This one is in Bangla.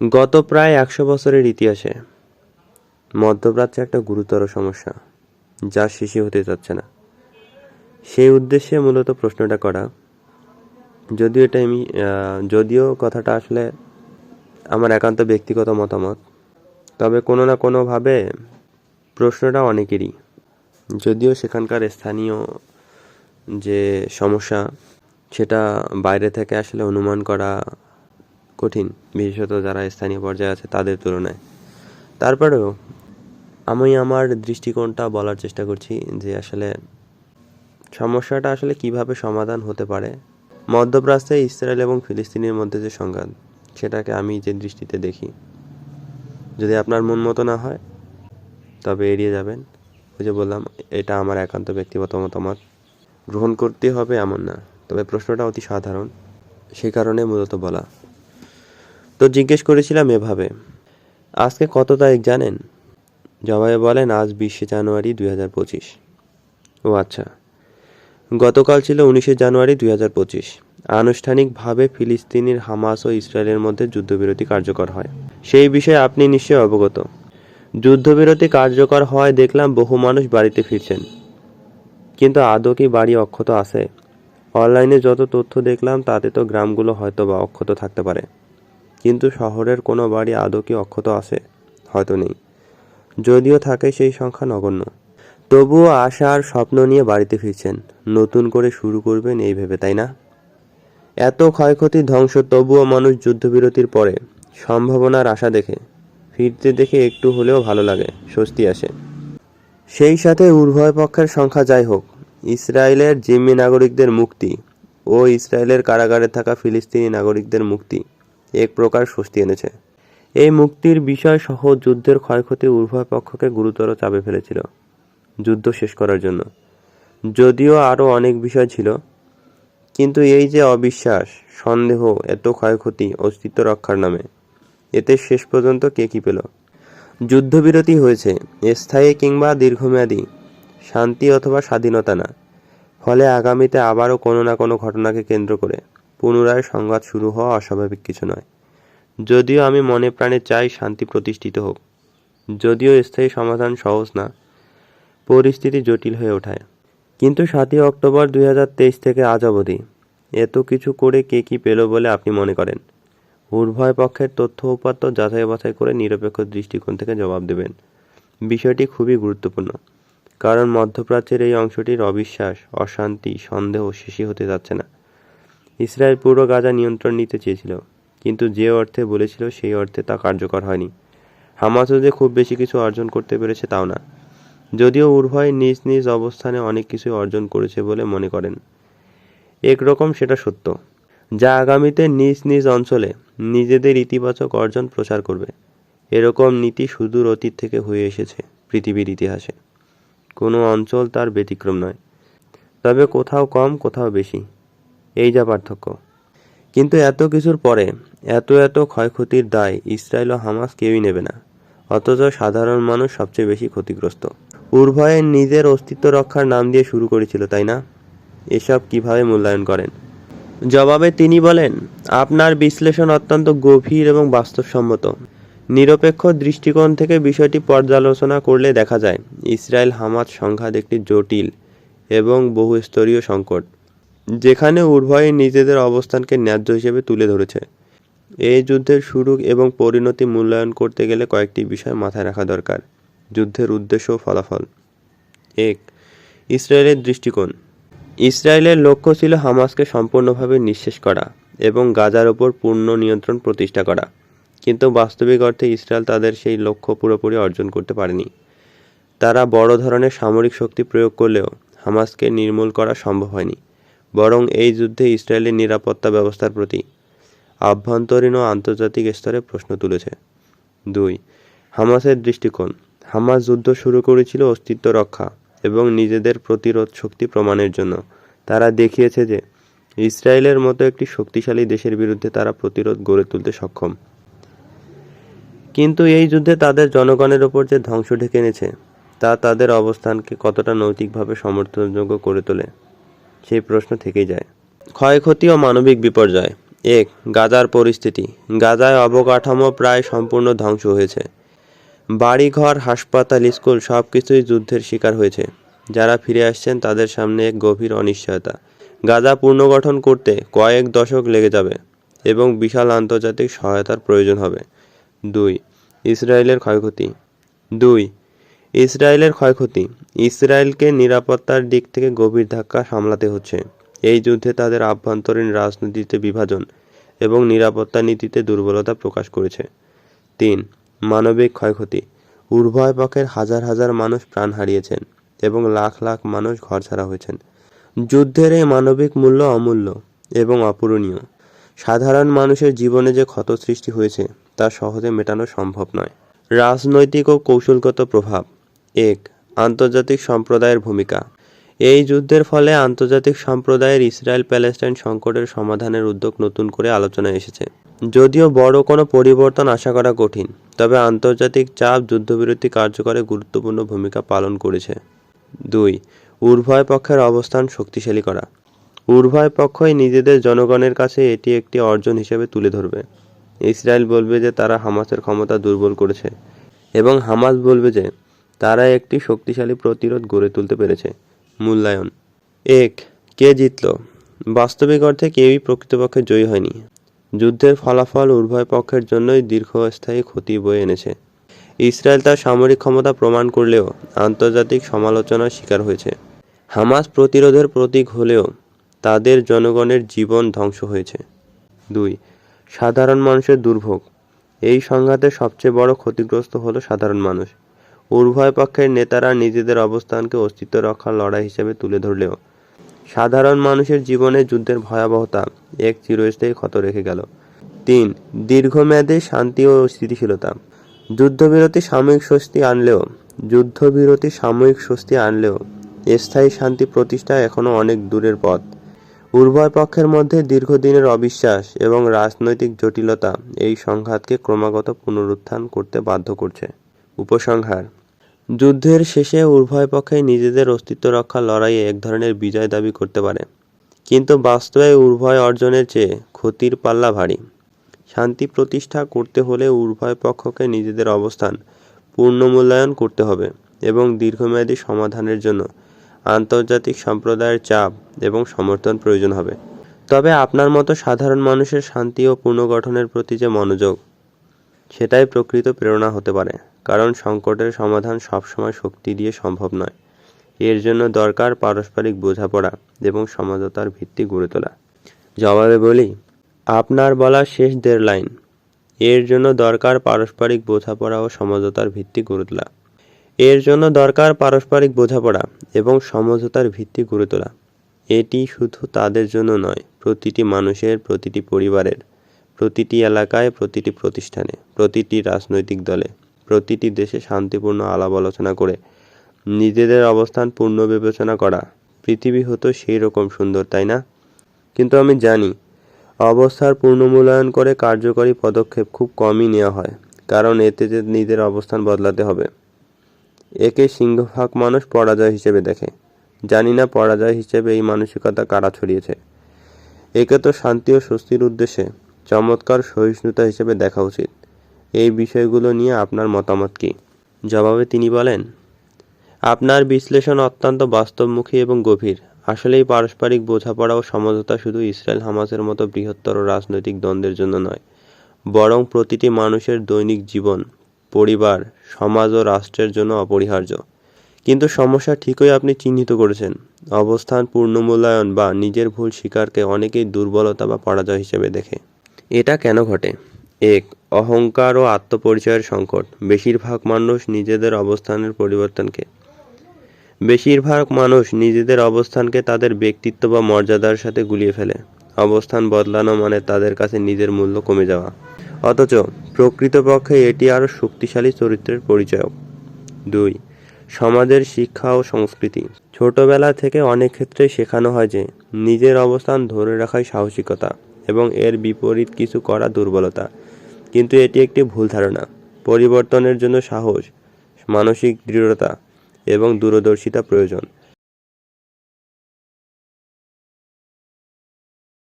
গত প্রায় একশো বছরের ইতিহাসে মধ্যপ্রাচ্যে একটা গুরুতর সমস্যা, যা শেষই হতে যাচ্ছে না। সেই উদ্দেশ্যে মূলত প্রশ্নটা করা, যদিও এটা আমি যদিও কথাটা আসলে আমার একান্ত ব্যক্তিগত মতামত, তবে কোনো না কোনোভাবে প্রশ্নটা অনেকেরই। যদিও সেখানকার স্থানীয় যে সমস্যা, সেটা বাইরে থেকে আসলে অনুমান করা কঠিন, বিশেষত যারা স্থানীয় পর্যায়ে আছে তাদের তুলনায়। তারপরেও আমি আমার দৃষ্টিকোণটা বলার চেষ্টা করছি যে আসলে সমস্যাটা আসলে কীভাবে সমাধান হতে পারে। মধ্যপ্রাচ্যে ইসরায়েল এবং ফিলিস্তিনের মধ্যে যে সংঘাত, সেটাকে আমি যে দৃষ্টিতে দেখি। যদি আপনার মন মতো না হয়, তবে এড়িয়ে যাবেন। ওই যে বললাম, এটা আমার একান্ত ব্যক্তিগত মতামত। গ্রহণ করতে হবে এমন না, তবে প্রশ্নটা অতি সাধারণ। সেই কারণে মূলত বলা। তো জিজ্ঞেস করেছিলাম এভাবে, আজকে কত তারিখ জানেন? জবাবে বলেন, আজ বিশে জানুয়ারি দুই হাজার পঁচিশ। ও আচ্ছা গতকাল ছিল উনিশে জানুয়ারি দুই হাজার পঁচিশ। আনুষ্ঠানিকভাবে ফিলিস্তিনির হামাস ও ইসরায়েলের মধ্যে যুদ্ধবিরতি কার্যকর হয়। সেই বিষয়ে আপনি নিশ্চয়ই অবগত। যুদ্ধবিরতি কার্যকর হওয়ায় দেখলাম বহু মানুষ বাড়িতে ফিরছেন। কিন্তু আদৌ কি বাড়ি অক্ষত আছে? অনলাইনে যত তথ্য দেখলাম, তাতে তো গ্রামগুলো হয়তো বা অক্ষত থাকতে পারে। কিন্তু শহরের কোনো বাড়ি আদৌ কি অক্ষত আছে? হয়তো নেই। যদিও থাকে সেই সংখ্যা নগণ্য। তবুও আশা আর স্বপ্ন নিয়ে বাড়িতে ফিরছেন। নতুন করে শুরু করবেন এই ভেবে, তাই না? এত ক্ষয়ক্ষতি, ধ্বংস, তবুও মানুষ যুদ্ধবিরতির পরে সম্ভাবনার আশা দেখে। ফিরতে দেখে একটু হলেও ভালো লাগে, স্বস্তি আসে। সেই সাথে উভয় পক্ষের সংখ্যা যাই হোক, ইসরায়েলের জিম্মি নাগরিকদের মুক্তি ও ইসরায়েলের কারাগারে থাকা ফিলিস্তিনি নাগরিকদের মুক্তি এক প্রকার স্বস্তি এনেছে। এই মুক্তির বিষয় সহ যুদ্ধের ক্ষয়ক্ষতি উভয় পক্ষকে গুরুতর চাপে ফেলেছিল, যুদ্ধ শেষ করার জন্য। যদিও আরও অনেক বিষয় ছিল, কিন্তু এই যে অবিশ্বাস, সন্দেহ, এত ক্ষয়ক্ষতি, অস্তিত্ব রক্ষার নামে, এতে শেষ পর্যন্ত কে কি পেল? যুদ্ধবিরতি হয়েছে, স্থায়ী কিংবা দীর্ঘমেয়াদী, শান্তি অথবা স্বাধীনতা না। ফলে আগামীতে আবারও কোনো না কোনো ঘটনাকে কেন্দ্র করে পুনরায় সংঘাত শুরু হওয়া অস্বাভাবিক কিছু নয়। যদিও আমি মনে প্রাণে চাই শান্তি প্রতিষ্ঠিত হোক, যদিও স্থায়ী সমাধান সহজ না, পরিস্থিতি জটিল হয়ে ওঠায়। কিন্তু সাতই অক্টোবর দুই হাজার তেইশ থেকে আজ অবধি এত কিছু করে কে কি পেল বলে আপনি মনে করেন? উভয় পক্ষের তথ্য উপাত্ত যাচাই বাছাই করে নিরপেক্ষ দৃষ্টিকোণ থেকে জবাব দেবেন। বিষয়টি খুবই গুরুত্বপূর্ণ, কারণ মধ্যপ্রাচ্যের এই অংশটির অবিশ্বাস, অশান্তি, সন্দেহ শেষই হতে যাচ্ছে না। ইসরায়েল পুরো গাজা নিয়ন্ত্রণ নিতে চেয়েছিল, কিন্তু যে অর্থে বলেছিল সেই অর্থে তা কার্যকর হয়নি। হামাসও যে খুব বেশি কিছু অর্জন করতে পেরেছে তাও না। যদিও উভয় নিজ নিজ অবস্থানে অনেক কিছু অর্জন করেছে বলে মনে করেন। একরকম সেটা সত্য, যা আগামীতে নিজ নিজ অঞ্চলে নিজেদের ইতিবাচক অর্জন প্রচার করবে। এরকম নীতি সুদূর অতীত থেকে হয়ে এসেছে পৃথিবীর ইতিহাসে। কোনো অঞ্চল তার ব্যতিক্রম নয়, তবে কোথাও কম, কোথাও বেশি। এই যা পার্থক্য। কিন্তু এত কিছুর পরে, এত এত ক্ষয়ক্ষতির দায় ইসরায়েল ও হামাস কেউই নেবে না। অথচ সাধারণ মানুষ সবচেয়ে বেশি ক্ষতিগ্রস্ত। উভয়ের নিজের অস্তিত্ব রক্ষার নাম দিয়ে শুরু করেছিল, তাই না? এসব কীভাবে মূল্যায়ন করেন? জবাবে তিনি বলেন, আপনার বিশ্লেষণ অত্যন্ত গভীর এবং বাস্তবসম্মত। নিরপেক্ষ দৃষ্টিকোণ থেকে বিষয়টি পর্যালোচনা করলে দেখা যায় ইসরায়েল হামাদ সংঘাত একটি জটিল এবং বহুস্তরীয় সংকট। যেখানে উভয়ই নিজেদের অবস্থানকে ন্যায্য হিসেবে তুলে ধরেছে। এই যুদ্ধের শুরু এবং পরিণতি মূল্যায়ন করতে গেলে কয়েকটি বিষয় মাথায় রাখা দরকার। যুদ্ধের উদ্দেশ্য ও ফলাফল। এক, ইসরায়েলের দৃষ্টিকোণ। ইসরায়েলের লক্ষ্য ছিল হামাসকে সম্পূর্ণভাবে নিঃশেষ করা এবং গাজার ওপর পূর্ণ নিয়ন্ত্রণ প্রতিষ্ঠা করা। কিন্তু বাস্তবিক অর্থে ইসরায়েল তাদের সেই লক্ষ্য পুরোপুরি অর্জন করতে পারেনি। তারা বড় ধরনের সামরিক শক্তি প্রয়োগ করলেও হামাসকে নির্মূল করা সম্ভব হয়নি। বরং এই যুদ্ধে ইসরায়েলের নিরাপত্তা ব্যবস্থার প্রতি আভ্যন্তরীণ ও আন্তর্জাতিক স্তরে প্রশ্ন তুলেছে। দুই, হামাসের দৃষ্টিকোণ। হামাস যুদ্ধ শুরু করেছিল অস্তিত্ব রক্ষা এবং নিজেদের প্রতিরোধ শক্তি প্রমাণের জন্য। তারা দেখিয়েছে যে ইসরায়েলের মতো একটি শক্তিশালী দেশের বিরুদ্ধে তারা প্রতিরোধ গড়ে তুলতে সক্ষম। কিন্তু এই যুদ্ধে তাদের জনগণের ওপর যে ধ্বংস ঢেকে এনেছে, তা তাদের অবস্থানকে কতটা নৈতিকভাবে সমর্থনযোগ্য করে তোলে? সেই প্রশ্ন থেকেই যায়। ক্ষয়ক্ষতি ও মানবিক বিপর্যয়। এক, গাজার পরিস্থিতি। গাজায় অবকাঠামো প্রায় সম্পূর্ণ ধ্বংস হয়েছে। বাড়িঘর, হাসপাতাল, স্কুল সব কিছুই যুদ্ধের শিকার হয়েছে। যারা ফিরে আসছেন তাদের সামনে এক গভীর অনিশ্চয়তা। গাজা পুনর্গঠন করতে কয়েক দশক লেগে যাবে এবং বিশাল আন্তর্জাতিক সহায়তার প্রয়োজন হবে। দুই, ইসরায়েলের ক্ষয়ক্ষতি। দুই ইসরায়েলের ক্ষয়ক্ষতি। ইসরায়েলকে নিরাপত্তার দিক থেকে গভীর ধাক্কা সামলাতে হচ্ছে। এই যুদ্ধে তাদের আভ্যন্তরীণ রাজনীতিতে বিভাজন এবং নিরাপত্তা নীতিতে দুর্বলতা প্রকাশ করেছে। তিন, মানবিক ক্ষয়ক্ষতি। উভয় পক্ষের হাজার হাজার মানুষ প্রাণ হারিয়েছেন এবং লাখ লাখ মানুষ ঘরছাড়া হয়েছেন। যুদ্ধের এই মানবিক মূল্য অমূল্য এবং অপূরণীয়। সাধারণ মানুষের জীবনে যে ক্ষত সৃষ্টি হয়েছে তা সহজে মেটানো সম্ভব নয়। রাজনৈতিক ও কৌশলগত প্রভাব। এক, আন্তর্জাতিক সম্প্রদায়ের ভূমিকা। এই যুদ্ধের ফলে আন্তর্জাতিক সম্প্রদায়ের ইসরায়েল প্যালেস্টাইন সংকটের সমাধানের উদ্যোগ নতুন করে আলোচনায় এসেছে। যদিও বড় কোনো পরিবর্তন আশা করা কঠিন, তবে আন্তর্জাতিক চাপ যুদ্ধবিরতি কার্যকরে গুরুত্বপূর্ণ ভূমিকা পালন করেছে। দুই, উভয় পক্ষের অবস্থান শক্তিশালী করা। উভয় পক্ষই নিজেদের জনগণের কাছে এটি একটি অর্জন হিসেবে তুলে ধরবে। ইসরায়েল বলবে যে তারা হামাসের ক্ষমতা দুর্বল করেছে এবং হামাস বলবে যে তারা একটি শক্তিশালী প্রতিরোধ গড়ে তুলতে পেরেছে। মূল্যায়ন। এক, কে জিতল? বাস্তবিক অর্থে কেউই প্রকৃতপক্ষে জয়ী হয়নি। যুদ্ধের ফলাফল উভয় পক্ষের জন্যই দীর্ঘস্থায়ী ক্ষতি বয়ে এনেছে। ইসরায়েল তার সামরিক ক্ষমতা প্রমাণ করলেও আন্তর্জাতিক সমালোচনার শিকার হয়েছে। হামাস প্রতিরোধের প্রতীক হলেও তাদের জনগণের জীবন ধ্বংস হয়েছে। দুই, সাধারণ মানুষের দুর্ভোগ। এই সংঘাতে সবচেয়ে বড় ক্ষতিগ্রস্ত হলো সাধারণ মানুষ। উভয় পক্ষের নেতারা নিজেদের অবস্থানকে অস্তিত্ব রক্ষার লড়াই হিসেবে তুলে ধরলেও সাধারণ মানুষের জীবনে যুদ্ধের ভয়াবহতা এক চিরস্থায়ী ক্ষত রেখে গেল। তিন, দীর্ঘমেয়াদে শান্তি ও স্থিতিশীলতা। যুদ্ধবিরতি সাময়িক স্বস্তি আনলেও, যুদ্ধবিরতি সাময়িক স্বস্তি আনলেও স্থায়ী শান্তি প্রতিষ্ঠা এখনও অনেক দূরের পথ। উভয় পক্ষের মধ্যে দীর্ঘদিনের অবিশ্বাস এবং রাজনৈতিক জটিলতা এই সংঘাতকে ক্রমাগত পুনরুত্থান করতে বাধ্য করছে। উপসংহার। যুদ্ধের শেষে উভয় পক্ষই নিজেদের অস্তিত্ব রক্ষা লড়াইয়ে এক ধরনের বিজয় দাবি করতে পারে। কিন্তু বাস্তবে উভয় অর্জনের চেয়ে ক্ষতির পাল্লা ভারী। শান্তি প্রতিষ্ঠা করতে হলে উভয় পক্ষকে নিজেদের অবস্থান পূর্ণ মূল্যায়ন করতে হবে এবং দীর্ঘমেয়াদী সমাধানের জন্য আন্তর্জাতিক সম্প্রদায়ের চাপ এবং সমর্থন প্রয়োজন হবে। তবে আপনার মতো সাধারণ মানুষের শান্তি ও পুনর্গঠনের প্রতি যে মনোযোগ, সেটাই প্রকৃত প্রেরণা হতে পারে। কারণ সংকটের সমাধান সবসময় শক্তি দিয়ে সম্ভব নয়। এর জন্য দরকার পারস্পরিক বোঝাপড়া এবং সমঝোতার ভিত্তি গড়ে তোলা। জবাবে বলি, আপনার বলা শেষ দেড় লাইন এর জন্য দরকার পারস্পরিক বোঝাপড়া ও সমঝোতার ভিত্তি গড়ে তোলা। এর জন্য দরকার পারস্পরিক বোঝাপড়া এবং সমঝোতার ভিত্তি গড়ে তোলা। এটি শুধু তাদের জন্য নয়, প্রতিটি মানুষের, প্রতিটি পরিবারের, প্রতিটি এলাকায়, প্রতিটি প্রতিষ্ঠানে, প্রতিটি রাজনৈতিক দলে। প্রতিটি দেশে শান্তিপূর্ণ আলাপ আলোচনা করে নিজেদের অবস্থান পূর্ণ বিবেচনা করা। পৃথিবী হতো সেই রকম সুন্দর, তাই না? কিন্তু আমি জানি, অবস্থার পুনর্মূল্যায়ন করে কার্যকরী পদক্ষেপ খুব কমই নেওয়া হয়, কারণ এতে নিজের অবস্থান বদলাতে হবে। একে সিংহভাগ মানুষ পরাজয় হিসেবে দেখে। জানি না পরাজয় হিসেবে এই মানসিকতা কারা ছড়িয়েছে। একে তো শান্তি ও স্বস্তির উদ্দেশ্যে চমৎকার সহিষ্ণুতা হিসেবে দেখা উচিত। এই বিষয়গুলো নিয়ে আপনার মতামত কী? জবাবে তিনি বলেন, আপনার বিশ্লেষণ অত্যন্ত বাস্তবমুখী এবং গভীর। আসলেই পারস্পরিক বোঝাপড়া ও সমঝোতা শুধু ইসরায়েল হামাসের মতো বৃহত্তর রাজনৈতিক দ্বন্দ্বের জন্য নয়, বরং প্রতিটি মানুষের দৈনিক জীবন, পরিবার, সমাজ ও রাষ্ট্রের জন্য অপরিহার্য। কিন্তু সমস্যা ঠিকই আপনি চিহ্নিত করেছেন। অবস্থান, পূর্ণমূল্যায়ন বা নিজের ভুল স্বীকারকে অনেকেই দুর্বলতা বা পরাজয় হিসেবে দেখে। এটা কেন ঘটে? এক, অহংকার ও আত্মপরিচয়ের সংকট। বেশিরভাগ মানুষ নিজেদের অবস্থানের পরিবর্তনকে। বেশিরভাগ মানুষ নিজেদের অবস্থানকে তাদের ব্যক্তিত্ব বা মর্যাদার সাথে গুলিয়ে ফেলে। অবস্থান বদলানো মানে তাদের কাছে নিজের মূল্য কমে যাওয়া। অথচ প্রকৃতপক্ষে এটি আরও শক্তিশালী চরিত্রের পরিচয়ক। দুই, সমাজের শিক্ষা ও সংস্কৃতি। ছোটবেলা থেকে অনেক ক্ষেত্রে শেখানো হয় যে, নিজের অবস্থান ধরে রাখাই সাহসিকতা এবং এর বিপরীত কিছু করা দুর্বলতা। কিন্তু এটি একটি ভুল ধারণা। পরিবর্তনের জন্য সাহস মানসিক দৃঢ়তা এবং দূরদর্শিতা প্রয়োজন।